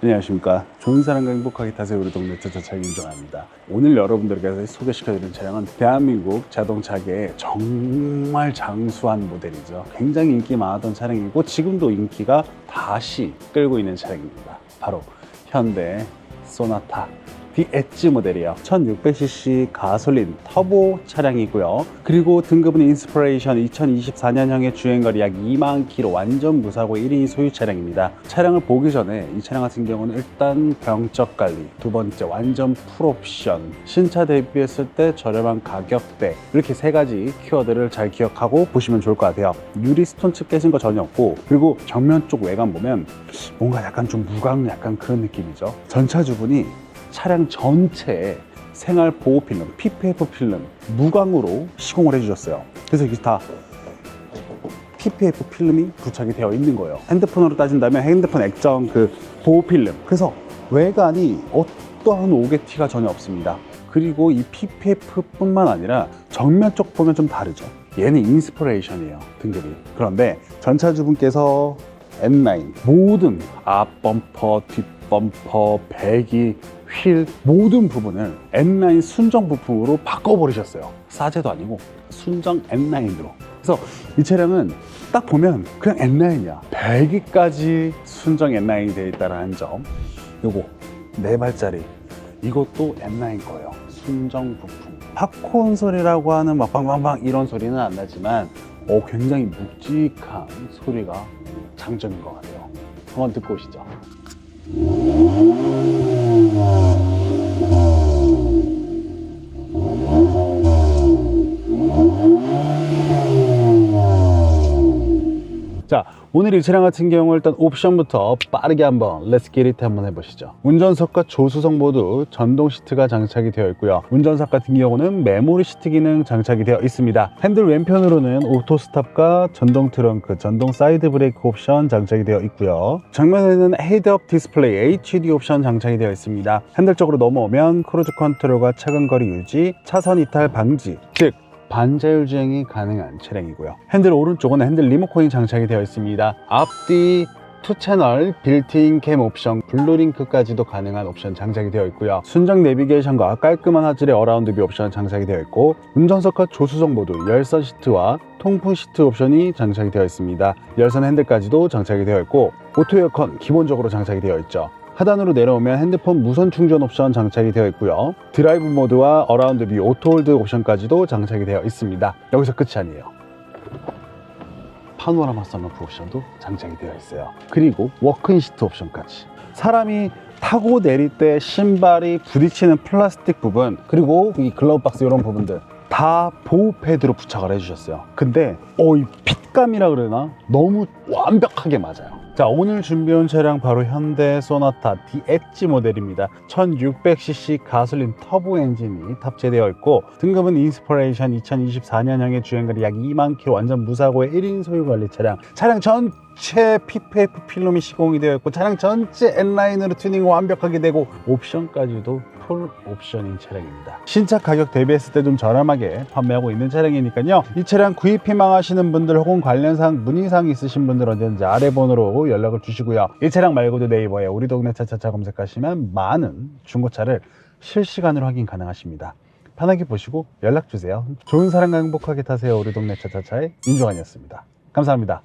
안녕하십니까. 좋은 사람과 행복하게 타세요. 우리 동네 차차차 윤정합니다. 오늘 여러분들에게 소개시켜드린 차량은 대한민국 자동차계의 정말 장수한 모델이죠. 굉장히 인기 많았던 차량이고 지금도 인기가 다시 끌고 있는 차량입니다. 바로 현대 소나타 디엣지 모델이에요. 1600cc 가솔린 터보 차량이고요. 그리고 등급은 인스피레이션 2024년형의 주행거리 약 2만 킬로 완전 무사고 1인 소유 차량입니다. 차량을 보기 전에 이 차량 같은 경우는 일단 병적 관리 두 번째 완전 풀옵션 신차 대비했을 때 저렴한 가격대 이렇게 세 가지 키워드를 잘 기억하고 보시면 좋을 것 같아요. 유리 스톤칩 깨진 거 전혀 없고 그리고 정면 쪽 외관 보면 뭔가 약간 좀 무광 약간 그런 느낌이죠. 전차 주분이 차량 전체에 생활 보호 필름, PPF 필름 무광으로 시공을 해주셨어요. 그래서 이게 다 PPF 필름이 부착이 되어 있는 거예요. 핸드폰으로 따진다면 핸드폰 액정 그 보호 필름. 그래서 외관이 어떠한 오게 티가 전혀 없습니다. 그리고 이 PPF뿐만 아니라 정면 쪽 보면 좀 다르죠. 얘는 인스피레이션이에요 등급이. 그런데 전차주분께서 N9 모든 앞 범퍼, 뒷 범퍼, 배기, 휠 모든 부분을 N9 순정 부품으로 바꿔버리셨어요. 싸제도 아니고 순정 N9으로. 그래서 이 차량은 딱 보면 그냥 N9이야. 배기까지 순정 N9이 되어 있다는 점. 요거 네 발짜리 이것도 N9 거예요. 순정 부품. 팝콘 소리라고 하는 막 빵빵빵 이런 소리는 안 나지만 어, 굉장히 묵직한 소리가 장점인 것 같아요. 한번 듣고 오시죠. Thank you. 자, 오늘 이 차량 같은 경우 일단 옵션부터 빠르게 한번 렛츠 기릿 한번 해보시죠. 운전석과 조수석 모두 전동 시트가 장착이 되어 있고요. 운전석 같은 경우는 메모리 시트 기능 장착이 되어 있습니다. 핸들 왼편으로는 오토 스탑과 전동 트렁크, 전동 사이드 브레이크 옵션 장착이 되어 있고요. 정면에는 헤드업 디스플레이 HD 옵션 장착이 되어 있습니다. 핸들 쪽으로 넘어오면 크루즈 컨트롤과 차근거리 유지, 차선 이탈 방지, 즉 반자율 주행이 가능한 차량이고요. 핸들 오른쪽은 핸들 리모컨이 장착이 되어 있습니다. 앞뒤 투 채널 빌트인 캠 옵션 블루링크까지도 가능한 옵션 장착이 되어 있고요. 순정 내비게이션과 깔끔한 화질의 어라운드 뷰 옵션 장착이 되어 있고 운전석과 조수석 모두 열선 시트와 통풍 시트 옵션이 장착이 되어 있습니다. 열선 핸들까지도 장착이 되어 있고 오토 에어컨 기본적으로 장착이 되어 있죠. 하단으로 내려오면 핸드폰 무선 충전 옵션 장착이 되어 있고요. 드라이브 모드와 어라운드 뷰 오토홀드 옵션까지도 장착이 되어 있습니다. 여기서 끝이 아니에요. 파노라마 선루프 옵션도 장착이 되어 있어요. 그리고 워크인 시트 옵션까지. 사람이 타고 내릴 때 신발이 부딪히는 플라스틱 부분 그리고 이 글러브 박스 이런 부분들 다 보호 패드로 부착을 해주셨어요. 근데 어이 핏감이라 그러나 너무 완벽하게 맞아요. 자 오늘 준비한 차량 바로 현대 소나타 디엣지 모델입니다. 1600cc 가솔린 터보 엔진이 탑재되어 있고 등급은 인스피레이션 2024년형의 주행거리 약 2만 킬로 완전 무사고의 1인 소유 관리 차량. 차량 전체 PPF 필름이 시공이 되어 있고 차량 전체 N라인으로 튜닝 완벽하게 되고 옵션까지도 풀 옵션인 차량입니다. 신차 가격 대비했을 때 좀 저렴하게 판매하고 있는 차량이니까요. 이 차량 구입 희망하시는 분들 혹은 관련상 문의사항 있으신 분들 언제든지 아래 번호로 연락을 주시고요. 이 차량 말고도 네이버에 우리 동네 차차차 검색하시면 많은 중고차를 실시간으로 확인 가능하십니다. 편하게 보시고 연락 주세요. 좋은 사랑과 행복하게 타세요. 우리 동네 차차차의 윤종환이었습니다. 감사합니다.